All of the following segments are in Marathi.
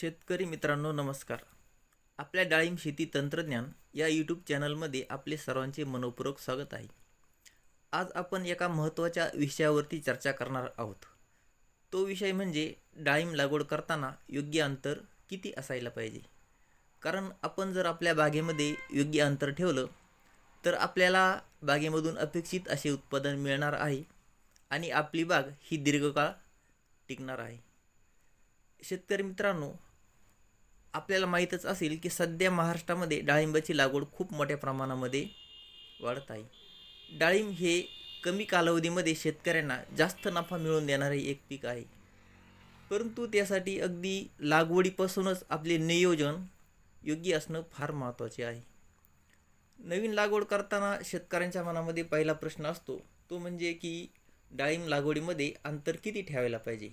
शेतकरी मित्रांनो नमस्कार. आपल्या डाळिंब शेती तंत्रज्ञान या यूट्यूब चॅनलमध्ये आपले सर्वांचे मनपूर्वक स्वागत आहे. आज आपण एका महत्त्वाच्या विषयावरती चर्चा करणार आहोत. तो विषय म्हणजे डाळिंब लागवड करताना योग्य अंतर किती असायला पाहिजे? कारण आपण जर आपल्या बागेमध्ये योग्य अंतर ठेवलं तर आपल्याला बागेमधून अपेक्षित असे उत्पादन मिळणार आहे आणि आपली बाग ही दीर्घकाळ टिकणार आहे. शेतकरी मित्रांनो आपल्याला माहीतच असेल की सध्या महाराष्ट्रामध्ये डाळिंबाची लागवड खूप मोठ्या प्रमाणामध्ये वाढत आहे. डाळिंब हे कमी कालावधीमध्ये शेतकऱ्यांना जास्त नफा मिळवून देणारे एक पीक आहे. परंतु त्यासाठी अगदी लागवडीपासूनच आपले नियोजन योग्य असणं फार महत्त्वाचे आहे. नवीन लागवड करताना शेतकऱ्यांच्या मनामध्ये पहिला प्रश्न असतो तो म्हणजे की डाळिंब लागवडीमध्ये अंतर किती ठेवायला पाहिजे?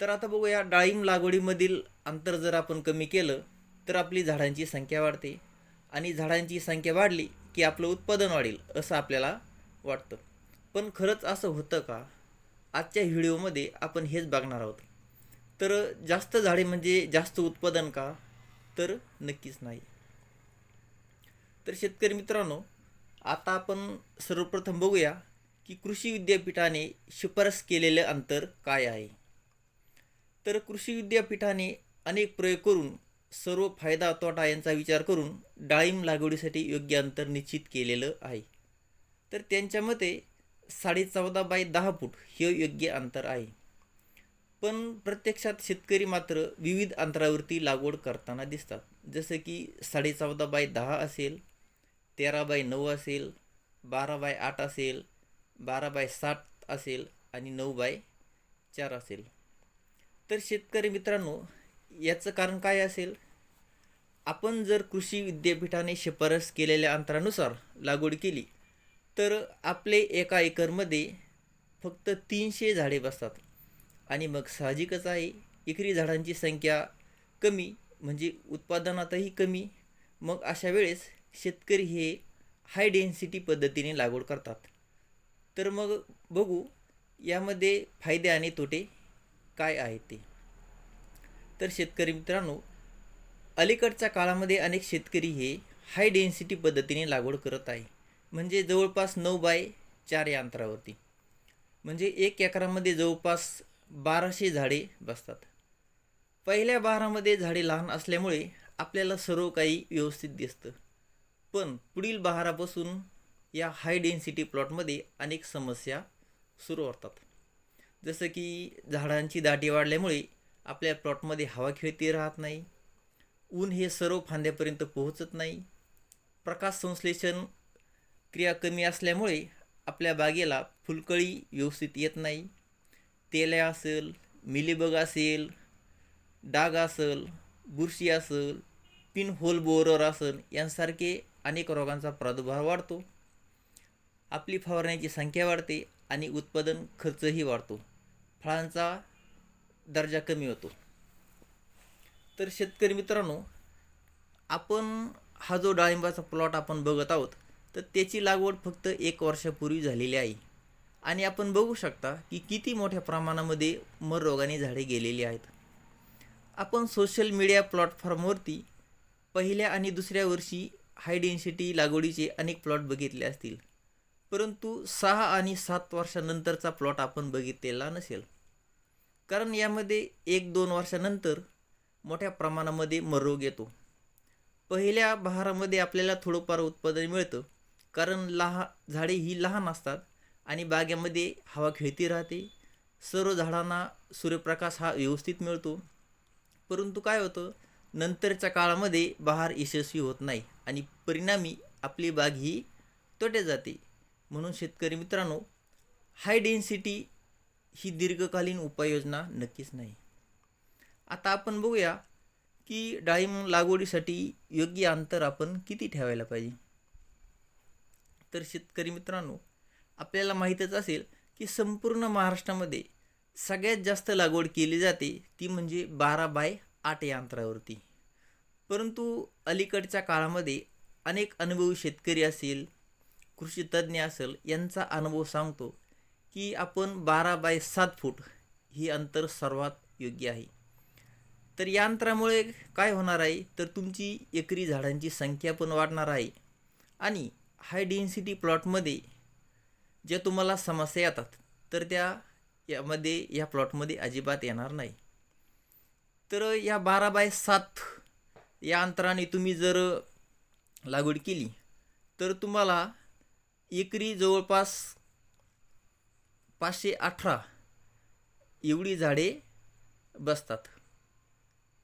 तर आता बघूया डाळिंब लागवडीमधील अंतर जर आपण कमी केलं तर आपली झाडांची संख्या वाढते. आणि झाडांची संख्या वाढली की आपलं उत्पादन वाढेल असं आपल्याला वाटतं. पण खरंच असं होतं का? आजच्या व्हिडिओमध्ये आपण हेच बघणार आहोत. तर जास्त झाडे म्हणजे जास्त उत्पादन का? तर नक्कीच नाही. तर शेतकरी मित्रांनो आता आपण सर्वप्रथम बघूया की कृषी विद्यापीठाने शिफारस केलेलं अंतर काय आहे? तर कृषी विद्यापीठाने अनेक प्रयोग करून सर्व फायदा तोटा यांचा विचार करून डाळिंब लागवडीसाठी योग्य अंतर निश्चित केलेलं आहे. तर त्यांच्या मते साडेचौदा बाय दहा फूट हे योग्य अंतर आहे. पण प्रत्यक्षात शेतकरी मात्र विविध अंतरावरती लागवड करताना दिसतात. जसं की साडेचौदा बाय दहा असेल तेरा बाय नऊ असेल बारा बाय आठ असेल बारा बाय सात असेल आणि नऊ बाय चार असेल. तर शेतकरी मित्रांनो याचं कारण काय असेल? आपण जर कृषी विद्यापीठाने शिफारस केलेल्या अंतरानुसार लागवड केली तर आपले एका एकरमध्ये फक्त तीनशे झाडे बसतात. आणि मग साहजिकच आहे एकरी झाडांची संख्या कमी म्हणजे उत्पादनातही कमी. मग अशा वेळेस शेतकरी हे हाय डेन्सिटी पद्धतीने लागवड करतात. तर मग बघू यामध्ये फायदे आणि तोटे काय आहेत ते. तर शेतकरी मित्रांनो अलीकडच्या काळामध्ये अनेक शेतकरी हे हाय डेन्सिटी पद्धतीने लागवड करत आहे. म्हणजे जवळपास नऊ बाय चार या अंतरावरती. म्हणजे एक एकरामध्ये जवळपास बाराशे झाडे बसतात. पहिल्या बहारामध्ये झाडे लहान असल्यामुळे आपल्याला सर्व काही व्यवस्थित दिसतं. पण पुढील बहारापासून या हाय डेन्सिटी प्लॉटमध्ये अनेक समस्या सुरू होतात. जसं की झाडांची दाटी वाढल्यामुळे आपल्या प्लॉटमध्ये हवा खेळती राहत नाही. ऊन हे सर्व फांद्यापर्यंत पोहोचत नाही. प्रकाश संश्लेषण क्रिया कमी असल्यामुळे आपल्या बागेला फुलकळी व्यवस्थित येत नाही. तेल्या असेल मिलीबग असेल डाग असेल बुरशी असेल पिन होल बोरर असेल यांसारखे अनेक रोगांचा प्रादुर्भाव वाढतो. आपली फवारण्याची संख्या वाढते आणि उत्पादन खर्चही वाढतो. फळांचा दर्जा कमी होतो. तर शेतकरी मित्रांनो आपण हा जो डाळिंबाचा प्लॉट आपण बघत आहोत तर त्याची लागवड फक्त एक वर्षापूर्वी झालेली आहे. आणि आपण बघू शकता की किती मोठ्या प्रमाणामध्ये मर रोगाने झाडे गेलेली आहेत. आपण सोशल मीडिया प्लॅटफॉर्मवरती पहिल्या आणि दुसऱ्या वर्षी हाय डेन्सिटी लागवडीचे अनेक प्लॉट बघितले असतील. परंतु सहा आणि सात वर्षानंतरचा प्लॉट आपण बघितलेला नसेल. कारण यामध्ये एक दोन वर्षानंतर मोठ्या प्रमाणामध्ये मरोग येतो. पहिल्या बहारामध्ये आपल्याला थोडंफार उत्पादन मिळतं. कारण लहा झाडे ही लहान असतात आणि बागेमध्ये हवा खेळती राहते. सर्व झाडांना सूर्यप्रकाश हा व्यवस्थित मिळतो. परंतु काय होतं? नंतरच्या काळामध्ये बहार यशस्वी होत नाही आणि परिणामी आपली बाग ही तोटे जाते. म्हणून शेतकरी मित्रांनो हाय डेन्सिटी ही दीर्घकालीन उपाययोजना नक्कीच नाही. आता आपण बघूया की डाळिंब लागवडीसाठी योग्य अंतर आपण किती ठेवायला पाहिजे? तर शेतकरी मित्रांनो आपल्याला माहीतच असेल की संपूर्ण महाराष्ट्रामध्ये सगळ्यात जास्त लागवड केली जाते ती म्हणजे बारा बाय आठ या अंतरावरती. परंतु अलीकडच्या काळामध्ये अनेक अनुभवी शेतकरी असेल कृषी तज्ज्ञ असेल यांचा अनुभव सांगतो की आपण बारा बाय सात फूट ही अंतर सर्वात योग्य आहे. तर या अंतरामुळे काय होणार आहे? तर तुमची एकरी झाडांची संख्या पण वाढणार आहे. आणि हाय डेन्सिटी प्लॉटमध्ये ज्या तुम्हाला समस्या येतात तर त्या यामध्ये या प्लॉटमध्ये अजिबात येणार नाही. तर या बारा बाय सात या अंतराने तुम्ही जर लागवड केली तर तुम्हाला एकरी जवळपास पाचशे अठरा एवढी झाडे बसतात.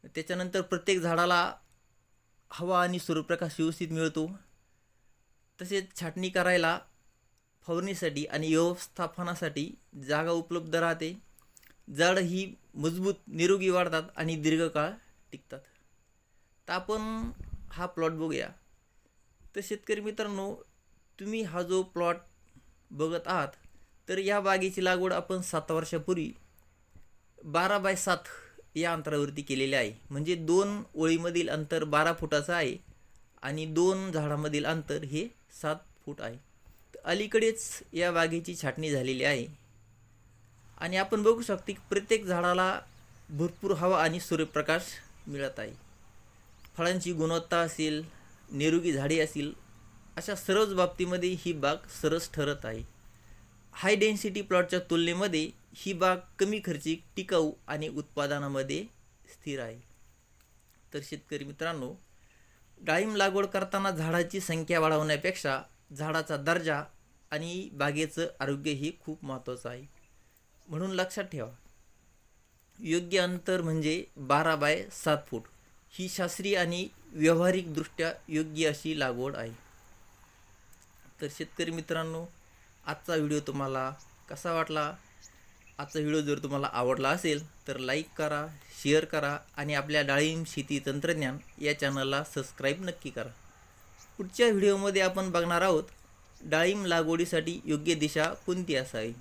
त्याच्यानंतर प्रत्येक झाडाला हवा आणि सूर्यप्रकाश व्यवस्थित मिळतो. तसेच छाटणी करायला फवारणीसाठी आणि व्यवस्थापनासाठी जागा उपलब्ध राहते. झाडं ही मजबूत निरोगी वाढतात आणि दीर्घकाळ टिकतात. तर आपण हा प्लॉट बघूया. तर शेतकरी मित्रांनो तुम्ही हा जो प्लॉट बघत आहात तर या बागेची लागवड आपण सात वर्षापूर्वी बारा बाय सात या अंतरावरती केलेली आहे. म्हणजे दोन ओळीमधील अंतर बारा फुटाचं आहे आणि दोन झाडामधील अंतर हे सात फूट आहे. तर अलीकडेच या बागेची छाटणी झालेली आहे. आणि आपण बघू शकतो की प्रत्येक झाडाला भरपूर हवा आणि सूर्यप्रकाश मिळत आहे. फळांची गुणवत्ता असेल निरोगी झाडे असतील अशा सर्वच बाबतीमध्ये ही बाग सरस ठरत आहे. हाय डेन्सिटी प्लॉटच्या तुलनेमध्ये ही बाग कमी खर्चिक टिकाऊ आणि उत्पादनामध्ये स्थिर आहे. तर शेतकरी मित्रांनो डाळिंब लागवड करताना झाडाची संख्या वाढवण्यापेक्षा झाडाचा दर्जा आणि बागेचं आरोग्य हे खूप महत्त्वाचं आहे. म्हणून लक्षात ठेवा योग्य अंतर म्हणजे बारा बाय सात फूट ही शास्त्रीय आणि व्यावहारिकदृष्ट्या योग्य अशी लागवड आहे. तर शेतकरी मित्रांनो आजचा व्हिडिओ तुम्हाला कसा वाटला? आजचा व्हिडिओ जर तुम्हाला आवडला असेल तर लाईक करा शेअर करा आणि आपल्या डाळिंब शेती तंत्रज्ञान या चॅनलला सबस्क्राईब नक्की करा. पुढच्या व्हिडिओमध्ये आपण बघणार आहोत डाळिंब लागवडीसाठी योग्य दिशा कोणती असावी?